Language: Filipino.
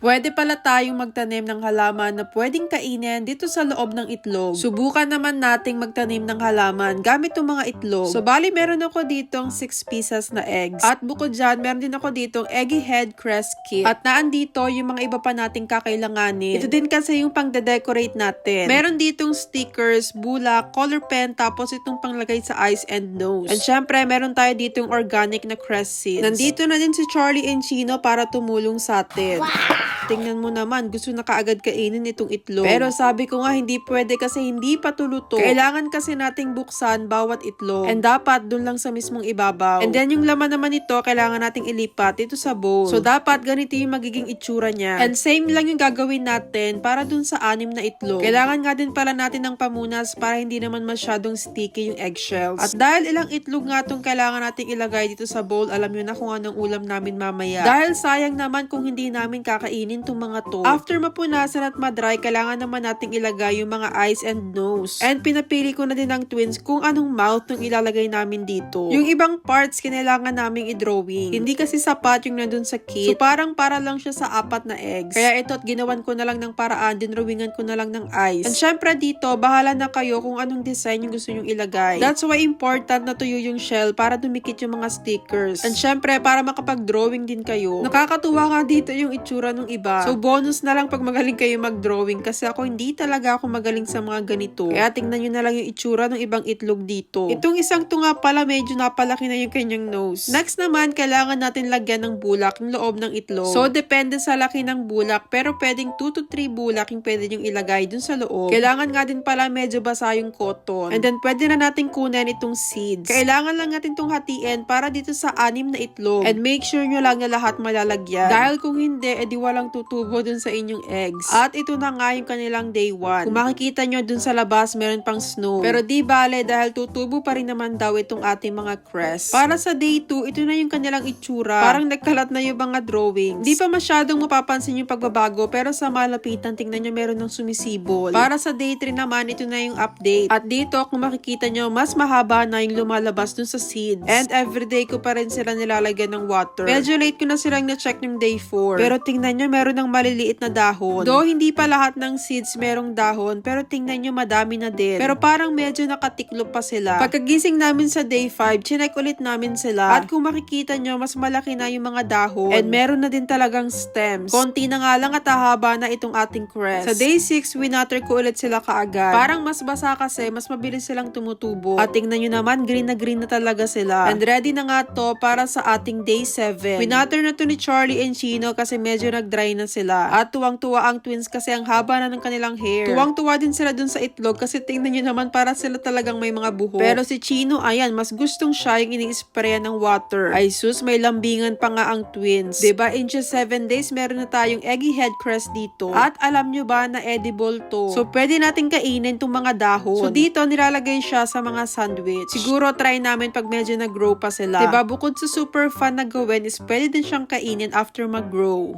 Pwede pala tayong magtanim ng halaman na pwedeng kainin dito sa loob ng itlog. Subukan naman nating magtanim ng halaman gamit yung mga itlog. So, bali meron ako ditong 6 pieces na eggs. At bukod dyan, meron din ako ditong eggy head crest kit. At naandito yung mga iba pa nating kakailanganin. Ito din kasi yung pang decorate natin. Meron ditong stickers, bulak, color pen, tapos itong panglagay sa eyes and nose. And syempre, meron tayo ditong organic na crest seeds. Nandito na din si Charlie and Chino para tumulong sa atin. Tingnan mo naman, gusto na kaagad kainin itong itlog. Pero sabi ko nga, hindi pwede kasi hindi pa tuluto. Kailangan kasi nating buksan bawat itlog. And dapat dun lang sa mismong ibabaw. And then yung laman naman ito, kailangan nating ilipat dito sa bowl. So dapat ganito yung magiging itsura niya. And same lang yung gagawin natin para dun sa anim na itlog. Kailangan nga din pala natin ng pamunas para hindi naman masyadong sticky yung eggshells. At dahil ilang itlog nga itong kailangan nating ilagay dito sa bowl, alam nyo na kung anong ulam namin mamaya. Dahil sayang naman kung hindi namin kakainin tong mga to. After mapunasan at madry, kailangan naman nating ilagay yung mga eyes and nose. And pinapili ko na din ng twins kung anong mouth yung ilalagay namin dito. Yung ibang parts, kinailangan naming i-drawing. Hindi kasi sapat yung nandun sa kit. So parang para lang siya sa apat na eggs. Kaya ito't ginawan ko na lang ng paraan, dinrawingan ko na lang ng eyes. And syempre dito, bahala na kayo kung anong design yung gusto nyong ilagay. That's why important na tuyo yung shell para dumikit yung mga stickers. And syempre, para makapag-drawing din kayo. Nakakatuwa nga dito yung itsura ng iba. So bonus na lang pag magaling kayo mag-drawing kasi ako hindi talaga ako magaling sa mga ganito. Kaya tingnan nyo na lang yung itsura ng ibang itlog dito. Itong isang to nga pala medyo napalaki na yung kanyang nose. Next naman, kailangan natin lagyan ng bulak yung loob ng itlog. So depende sa laki ng bulak pero pwedeng 2 to 3 bulak yung pwede yung ilagay dun sa loob. Kailangan nga din pala medyo basa yung cotton. And then pwede na natin kunan itong seeds. Kailangan lang natin itong hatiin para dito sa anim na itlog. And make sure nyo lang na lahat malalagyan. Dahil kung hindi, edi walang tutubo dun sa inyong eggs. At ito na nga yung kanilang day 1. Kung makikita nyo dun sa labas, meron pang snow. Pero di bale dahil tutubo pa rin naman daw itong ating mga crest. Para sa day 2, ito na yung kanilang itsura. Parang nagkalat na yung mga drawings. Di pa masyadong mapapansin yung pagbabago pero sa malapitan, tingnan nyo meron ng sumisibol. Para sa day 3 naman, ito na yung update. At dito, kung makikita nyo, mas mahaba na yung lumalabas dun sa seeds. And everyday ko pa rin sila nilalagyan ng water. Medyo late ko na silang na-check ng day 4. Pero tingnan nyo, meron ng maliliit na dahon. Though hindi pa lahat ng seeds merong dahon, pero tingnan nyo, madami na din. Pero parang medyo nakatiklop pa sila. Pagkagising namin sa day 5, chinek ulit namin sila. At kung makikita nyo, mas malaki na yung mga dahon. And meron na din talagang stems. Konti na nga lang at hahaba na itong ating crest. Sa day 6, winater ko ulit sila kaagad. Parang mas basa kasi, mas mabilis silang tumutubo. At tingnan nyo naman, green na green na talaga sila. And ready na nga to para sa ating day 7. Winater na to ni Charlie and Chino kasi medyo nag-dry na sila. At tuwang-tuwa ang twins kasi ang haba na ng kanilang hair. Tuwang-tuwa din sila dun sa itlog kasi tingnan nyo naman para sila talagang may mga buhok. Pero si Chino, ayan, mas gustong siya yung ini-sprayan ng water. Ay sus, may lambingan pa nga ang twins. ba in just 7 days, meron na tayong eggy head crest dito. At alam nyo ba na edible to? So, pwede natin kainin itong mga dahon. So, dito, nilalagay siya sa mga sandwich. Siguro, try namin pag medyo nag-grow pa sila. ba bukod sa super fun na gawin, is pwede din siyang kainin after mag-grow.